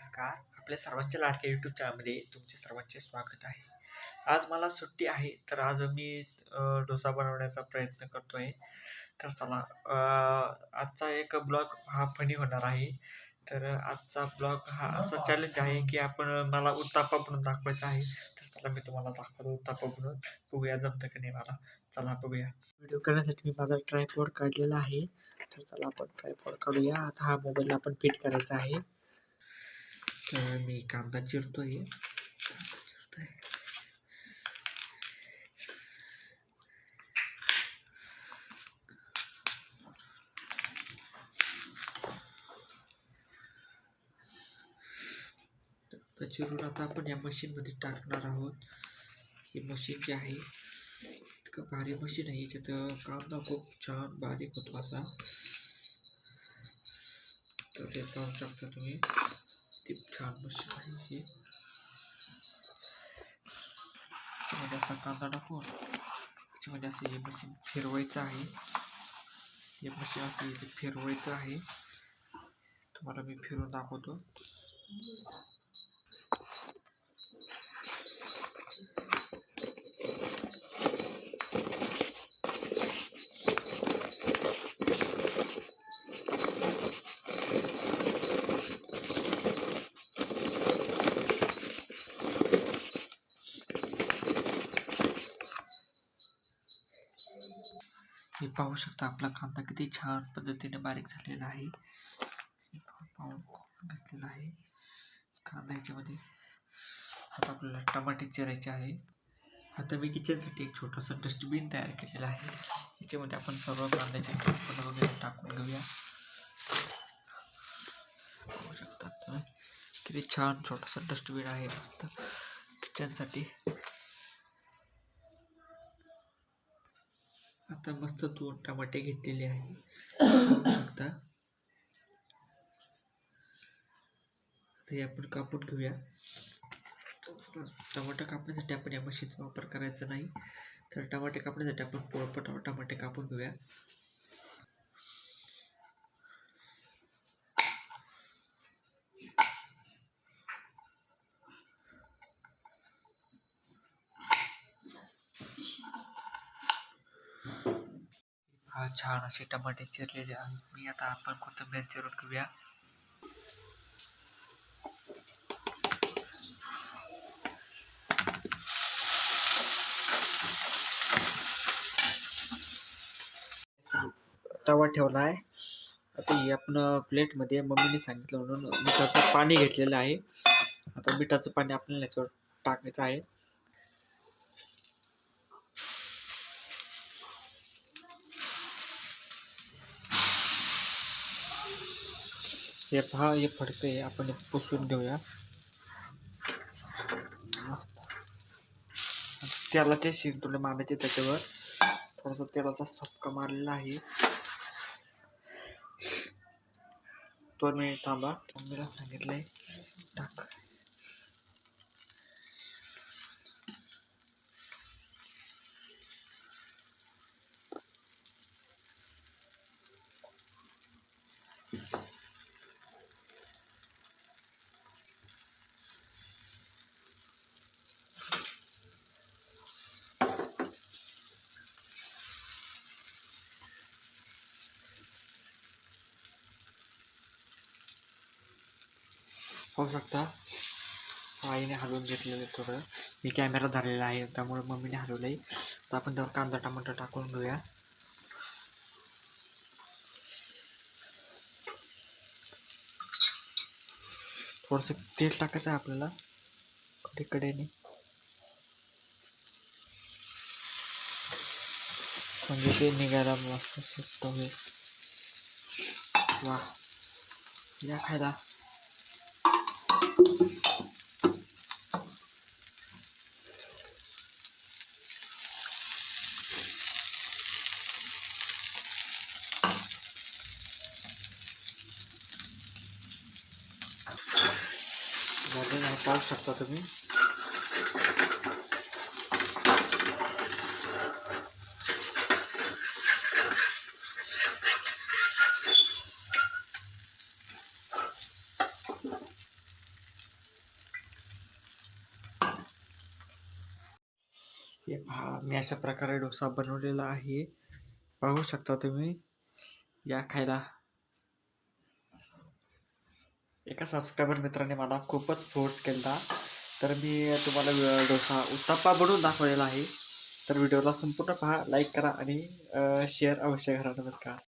नमस्कार. आपल्या सर्वांच्या लाडक्या यूट्यूब चॅनलमध्ये तुमचे सर्वांचे स्वागत आहे. आज मला सुट्टी आहे तर आज मी डोसा बनवण्याचा प्रयत्न करतो आहे तर चला आजचा एक ब्लॉग हा फनी होणार आहे. तर आजचा ब्लॉग हा असा चॅलेंज आहे की आपण मला उत्तापा बनवून दाखवायचा आहे. तर चला मी तुम्हाला दाखवतो उत्तापा बनवून बघूया जमतं की नाही मला. चला बघूया. व्हिडिओ करण्यासाठी मी माझा ट्रायपॉड काढलेला आहे. तर चला आपण ट्रायपॉड काढूया. आता हा मोबाईल आपण फिट करायचा आहे. तर मी कांदा चिरतोय कांदा चिरतोय तर चिरून आता आपण या मशीनमध्ये टाकणार आहोत. ही मशीन जी आहे इतकं भारी मशीन आहे. याच्यात कांदा खूप छान बारीक होतो असा. तर ते पाहू शकता तुम्ही. ती छान मशीन आहे ही. त्याच्यामध्ये असा कांदा टाकून त्याच्यामध्ये असं हे मशीन फिरवायचं आहे. हे मशीन असं इथे फिरवायचं आहे. तुम्हाला मी फिरून दाखवतो. तुम्ही पाहू शकता आपला कांदा किती छान पद्धतीने बारीक झालेला आहे. पाहून घेतलेला आहे. कांदा याच्यामध्ये आता आपल्याला टमाटे चिरायचे आहे. आता मी किचनसाठी एक छोटंसं डस्टबिन तयार केलेलं आहे. याच्यामध्ये आपण सर्व कांद्याचे टोपण वगैरे टाकून घेऊया. पाहू शकता किती छान छोटंसं डस्टबिन आहे मस्त किचनसाठी. आता मस्त दोन टमाटे घेतलेले आहे. शकता हे आपण कापून घेऊया. टमाटे कापण्यासाठी आपण या मशीनचा वापर करायचा नाही. तर टमाटे कापण्यासाठी आपण पोळपट टमाटे कापून घेऊया. हा छान असे टमाटे चिरलेले आहेत. मी आता आपण कोथिंबीर चिरून घेऊया. तवा ठेवला आहे आता ही आपण प्लेटमध्ये मम्मीने सांगितलं म्हणून मिठाचं पाणी घेतलेलं आहे. आता मिठाचं पाणी आपल्याला याच्यावर टाकायचं आहे. हे पहा हे फडकं आहे आपण पुसून घेऊया. मस्त. तेलाचे शिंतोडे मारायचे त्याच्यावर. थोडासा तेलाचा सपका मारलेला आहे. दोन मिनिट थांबा. मम्मीला सांगितलंय. टाक. पाहू शकता. आईने हलवून घेतलेलं आहे थोडं. मी कॅमेरा धरलेला आहे त्यामुळे मम्मीने हलवलं आहे तर आपण त्यावर कांदा टमाटर टाकून घेऊया. थोडंसं तेल टाकायचं आहे आपल्याला कडे कडेने म्हणजे ते निघायला मस्त सुट्ट होईल. वा या खायला. झालेलं आहे पाहू शकता तुम्ही पहा मी अशा प्रकारे डोसा बनवलेला आहे. पाहू शकता तुम्ही या खायला. एका सबस्क्रायबर मित्राने मला खूपच फोर्स केला तर मी तुम्हाला डोसा उत्तप्पा बनवून दाखवलेला आहे. तर व्हिडिओला संपूर्ण पहा लाईक करा आणि शेअर अवश्य करा. नमस्कार.